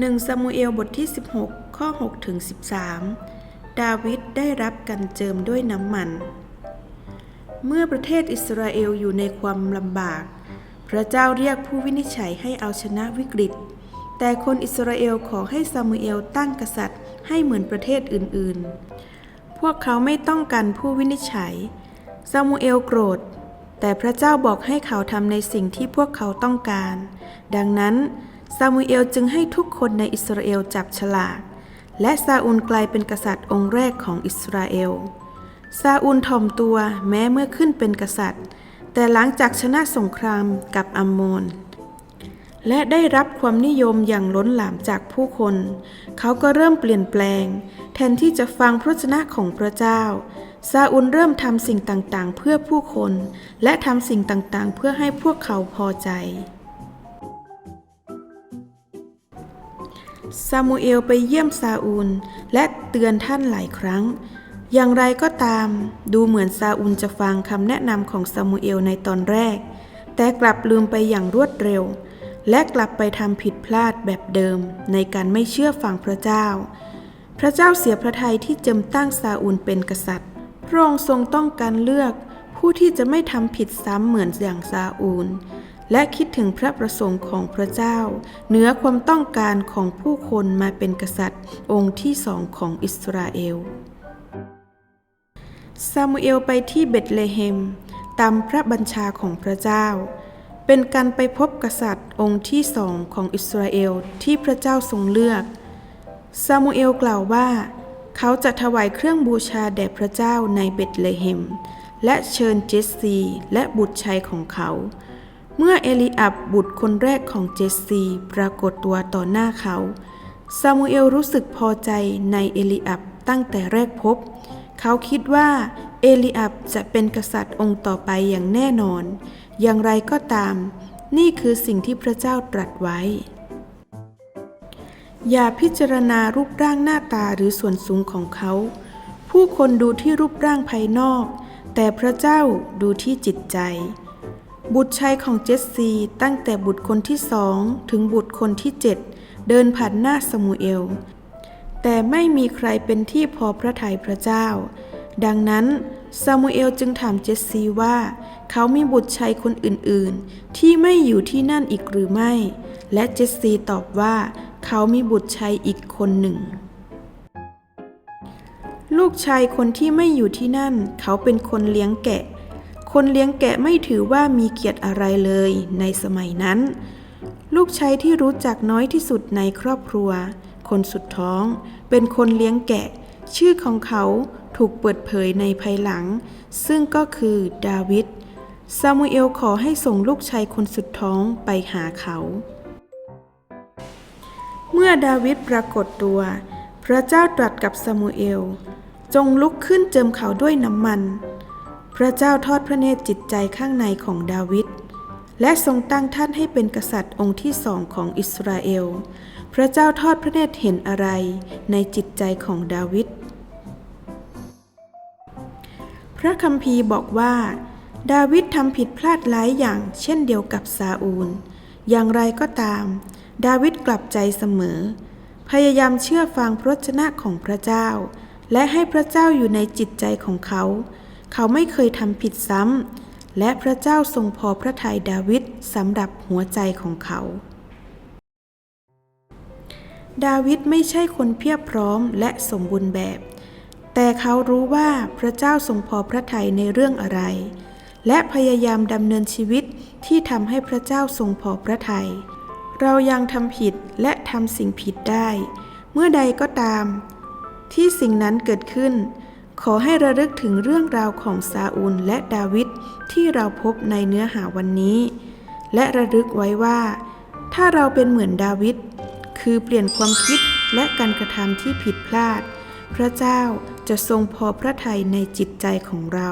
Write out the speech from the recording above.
1ซามูเอลบทที่ 16 ข้อ6ถึง13 ดาวิดได้รับการเจิมด้วยน้ำมัน เมื่อประเทศอิสราเอลอยู่ในความลำบาก พระเจ้าเรียกผู้วินิจฉัยให้เอาชนะวิกฤต แต่คนอิสราเอลขอให้ซามูเอลตั้งกษัตริย์ให้เหมือนประเทศอื่นๆ พวกเขาไม่ต้องการผู้วินิจฉัย ซามูเอลโกรธ แต่พระเจ้าบอกให้เขาทำในสิ่งที่พวกเขาต้องการ ดังนั้น ซามูเอลจึงให้ทุกคนในอิสราเอลจับฉลากและซาอูลกลายเป็นกษัตริย์องค์แรกของอิสราเอล ซาอูลถ่อมตัวแม้เมื่อขึ้นเป็นกษัตริย์ แต่หลังจากชนะสงครามกับอัมโมน และได้รับความนิยมอย่างล้นหลามจากผู้คน เขาก็เริ่มเปลี่ยนแปลง แทนที่จะฟังพระชนะของพระเจ้า ซาอูลเริ่มทำสิ่งต่างๆ เพื่อผู้คน และทำสิ่งต่างๆ เพื่อให้พวกเขาพอใจ ซามูเอลไปเยี่ยมซาอูล และเตือนท่านหลายครั้ง อย่างไรก็ตาม ดูเหมือนซาอูลจะฟังคำแนะนำของซามูเอลในตอนแรก แต่กลับลืมไปอย่างรวดเร็ว และกลับไปทำผิดพลาดแบบเดิมในการไม่เชื่อฟังพระเจ้า พระเจ้าเสียพระทัยที่จำตั้งซาอูลเป็นกษัตริย์ พระองค์ทรงต้องการเลือกผู้ที่จะไม่ทำผิดซ้ำเหมือนอย่างซาอูล และคิดถึงพระประสงค์ของพระเจ้า เหนือความต้องการของผู้คนมาเป็นกษัตริย์ องค์ที่สองของอิสราเอลซามูเอลไปที่เบธเลเฮม ตามพระบัญชาของพระเจ้า เป็นการไปพบกษัตริย์องค์ที่สองของอิสราเอลที่พระเจ้าทรงเลือกซามูเอลกล่าวว่า เขาจะถวายเครื่องบูชาแด่พระเจ้าในเบธเลเฮม และเชิญเจสซีและบุตรชายของเขา เมื่อเอลีอับบุตรคนแรกของเจสซีปรากฏตัวต่อหน้าเขา ซามูเอลรู้สึกพอใจในเอลีอับตั้งแต่แรกพบ เขาคิดว่าเอลีอับจะเป็นกษัตริย์องค์ต่อไปอย่างแน่นอน อย่างไรก็ตาม นี่คือสิ่งที่พระเจ้าตรัสไว้ อย่าพิจารณารูปร่างหน้าตาหรือส่วนสูงของเขา ผู้คนดูที่รูปร่างภายนอก แต่พระเจ้าดูที่จิตใจ บุตรชายของเจสซีตั้งแต่บุตรคนที่สองถึงบุตรคนที่เจ็ดเดินผ่านหน้าสมูเอล แต่ไม่มีใครเป็นที่พอพระทัยพระเจ้า ดังนั้นซามูเอลจึงถามเจสซีว่า เขามีบุตรชายคนอื่นๆ ที่ไม่อยู่ที่นั่นอีกหรือไม่ และเจสซีตอบว่า เขามีบุตรชายอีกคนหนึ่ง ลูกชายคนที่ไม่อยู่ที่นั่น เขาเป็นคนเลี้ยงแกะ คนเลี้ยงแกะไม่ถือว่ามีเกียรติอะไรเลยในสมัยนั้น ลูกชายที่รู้จักน้อยที่สุดในครอบครัว คนสุดท้อง เป็นคนเลี้ยงแกะ ชื่อของเขาถูกเปิดเผยในภายหลัง ซึ่งก็คือดาวิดซามูเอลขอให้ส่งลูกชายคนสุดท้องไปหาเขา เมื่อดาวิดปรากฏตัว พระเจ้าตรัสกับซามูเอล จงลุกขึ้นเจิมเขาด้วยน้ำมัน พระเจ้าทอดพระเนตรจิตใจข้างในของดาวิดและทรงตั้งท่านให้เป็นกษัตริย์องค์ที่สองของอิสราเอล พระเจ้าทอดพระเนตรเห็นอะไรในจิตใจของดาวิด พระคัมภีร์บอกว่า ดาวิดทำผิดพลาดหลายอย่างเช่นเดียวกับซาอูล อย่างไรก็ตาม ดาวิดกลับใจเสมอ พยายามเชื่อฟังพระชนะของพระเจ้า และให้พระเจ้าอยู่ในจิตใจของเขา เขาไม่เคยทำผิดซ้ำ และพระเจ้าทรงพอพระทัยดาวิดสำหรับหัวใจของเขา ดาวิดไม่ใช่คนเพียบพร้อมและสมบูรณ์แบบ แต่เขารู้ว่าพระเจ้าทรงพอพระทัยในเรื่องอะไร และพยายามดำเนินชีวิตที่ทำให้พระเจ้าทรงพอพระทัย เรายังทำผิดและทำสิ่งผิดได้ เมื่อใดก็ตาม ที่สิ่งนั้นเกิดขึ้น ขอให้ระลึกถึงเรื่องราวของซาอูลและดาวิดที่เราพบในเนื้อหาวันนี้ และระลึกไว้ว่า ถ้าเราเป็นเหมือนดาวิดคือเปลี่ยนความคิดและการกระทำที่ผิดพลาด พระเจ้าจะทรงพอพระทัยในจิตใจของเรา